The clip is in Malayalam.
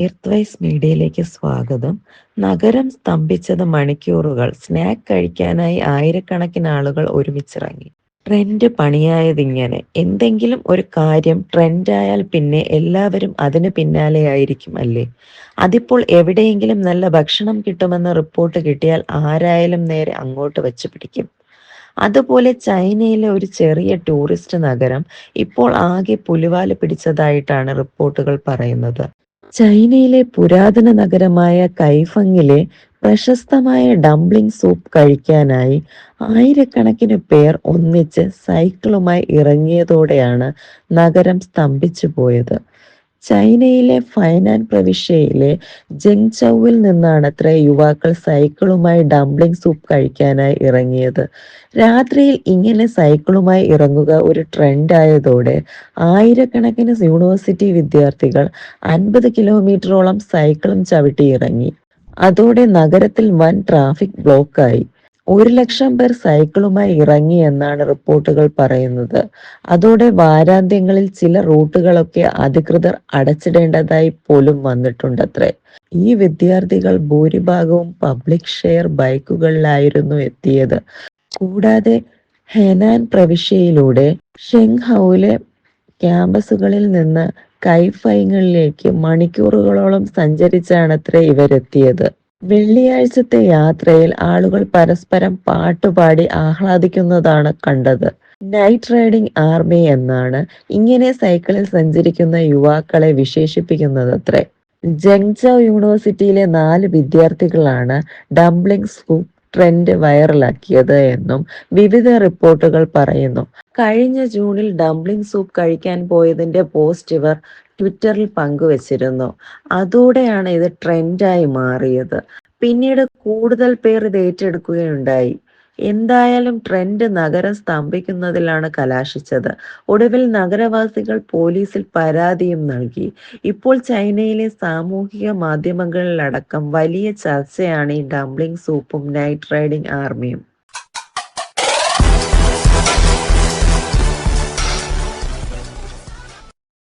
എർത്ത്വൈസ് മീഡിയയിലേക്ക് സ്വാഗതം. നഗരം സ്തംഭിച്ചത് മണിക്കൂറുകൾ. സ്നാക്ക് കഴിക്കാനായി ആയിരക്കണക്കിന് ആളുകൾ ഒരുമിച്ചിറങ്ങി. ട്രെൻഡ് പണിയായതിങ്ങനെ. എന്തെങ്കിലും ഒരു കാര്യം ട്രെൻഡായാൽ പിന്നെ എല്ലാവരും അതിന് പിന്നാലെ ആയിരിക്കും അല്ലേ? അതിപ്പോൾ എവിടെയെങ്കിലും നല്ല ഭക്ഷണം കിട്ടുമെന്ന റിപ്പോർട്ട് കിട്ടിയാൽ ആരായാലും നേരെ അങ്ങോട്ട് വെച്ച് പിടിക്കും. അതുപോലെ ചൈനയിലെ ഒരു ചെറിയ ടൂറിസ്റ്റ് നഗരം ഇപ്പോൾ ആകെ പുലിവാൽ പിടിച്ചതായിട്ടാണ് റിപ്പോർട്ടുകൾ പറയുന്നത്. ചൈനയിലെ പുരാതന നഗരമായ കൈഫങ്ങിലെ പ്രശസ്തമായ ഡംപ്ലിംഗ് സൂപ്പ് കഴിക്കാനായി ആയിരക്കണക്കിന് പേർ ഒന്നിച്ച് സൈക്കിളുമായി ഇറങ്ങിയതോടെയാണ് നഗരം സ്തംഭിച്ചു പോയത് ചൈനയിലെ ഫൈനാൻ പ്രവിശ്യയിലെ ജെങ്ചൌവിൽ നിന്നാണത്ര യുവാക്കൾ സൈക്കിളുമായി ഡംപ്ലിംഗ് സൂപ്പ് കഴിക്കാനായി ഇറങ്ങിയത്. രാത്രിയിൽ ഇങ്ങനെ സൈക്കിളുമായി ഇറങ്ങുക ഒരു ട്രെൻഡായതോടെ ആയിരക്കണക്കിന് യൂണിവേഴ്സിറ്റി വിദ്യാർത്ഥികൾ അൻപത് കിലോമീറ്ററോളം സൈക്കിളും ചവിട്ടി ഇറങ്ങി. അതോടെ നഗരത്തിൽ വൻ ട്രാഫിക് ബ്ലോക്കായി ഒരു ലക്ഷം പേർ സൈക്കിളുമായി ഇറങ്ങി എന്നാണ് റിപ്പോർട്ടുകൾ പറയുന്നത്. അതോടെ വാരാന്ത്യങ്ങളിൽ ചില റൂട്ടുകളൊക്കെ അധികൃതർ അടച്ചിടേണ്ടതായി പോലും വന്നിട്ടുണ്ടത്രേ. ഈ വിദ്യാർത്ഥികൾ ഭൂരിഭാഗവും പബ്ലിക് ഷെയർ ബൈക്കുകളിലായിരുന്നു എത്തിയത്. കൂടാതെ ഹെനാൻ പ്രവിശ്യയിലൂടെ ഷെങ്ഹൌലെ ക്യാമ്പസുകളിൽ നിന്ന് കൈഫൈങ്ങളിലേക്ക് മണിക്കൂറുകളോളം സഞ്ചരിച്ചാണത്രേ ഇവരെത്തിയത്. വെള്ളിയാഴ്ചത്തെ യാത്രയിൽ ആളുകൾ പരസ്പരം പാട്ടുപാടി ആഹ്ലാദിക്കുന്നതാണ് കണ്ടത്. നൈറ്റ് റൈഡിംഗ് ആർമി എന്നാണ് ഇങ്ങനെ സൈക്കിളിൽ സഞ്ചരിക്കുന്ന യുവാക്കളെ വിശേഷിപ്പിക്കുന്നത് അത്രേ. ജങ്ചൌ യൂണിവേഴ്സിറ്റിയിലെ നാല് വിദ്യാർത്ഥികളാണ് ഡംപ്ലിംഗ് സ്കൂപ്പ് ട്രെൻഡ് വൈറലാക്കിയത് എന്നും വിവിധ റിപ്പോർട്ടുകൾ പറയുന്നു. കഴിഞ്ഞ ജൂണിൽ ഡംപ്ലിംഗ് സൂപ്പ് കഴിക്കാൻ പോയതിന്റെ പോസ്റ്റ് ഇവർ ട്വിറ്ററിൽ പങ്കുവച്ചിരുന്നു. അതോടെയാണ് ഇത് ട്രെൻഡായി മാറിയത്. പിന്നീട് കൂടുതൽ പേർ ഇത് ഏറ്റെടുക്കുകയുണ്ടായി. എന്തായാലും ട്രെൻഡ് നഗരം സ്തംഭിക്കുന്നതിലാണ് കലാശിച്ചത്. ഒടുവിൽ നഗരവാസികൾ പോലീസിൽ പരാതിയും നൽകി. ഇപ്പോൾ ചൈനയിലെ സാമൂഹിക മാധ്യമങ്ങളിലടക്കം വലിയ ചർച്ചയാണ് ഈ ഡംപ്ലിംഗ് സൂപ്പും നൈറ്റ് റൈഡിംഗ് ആർമിയും.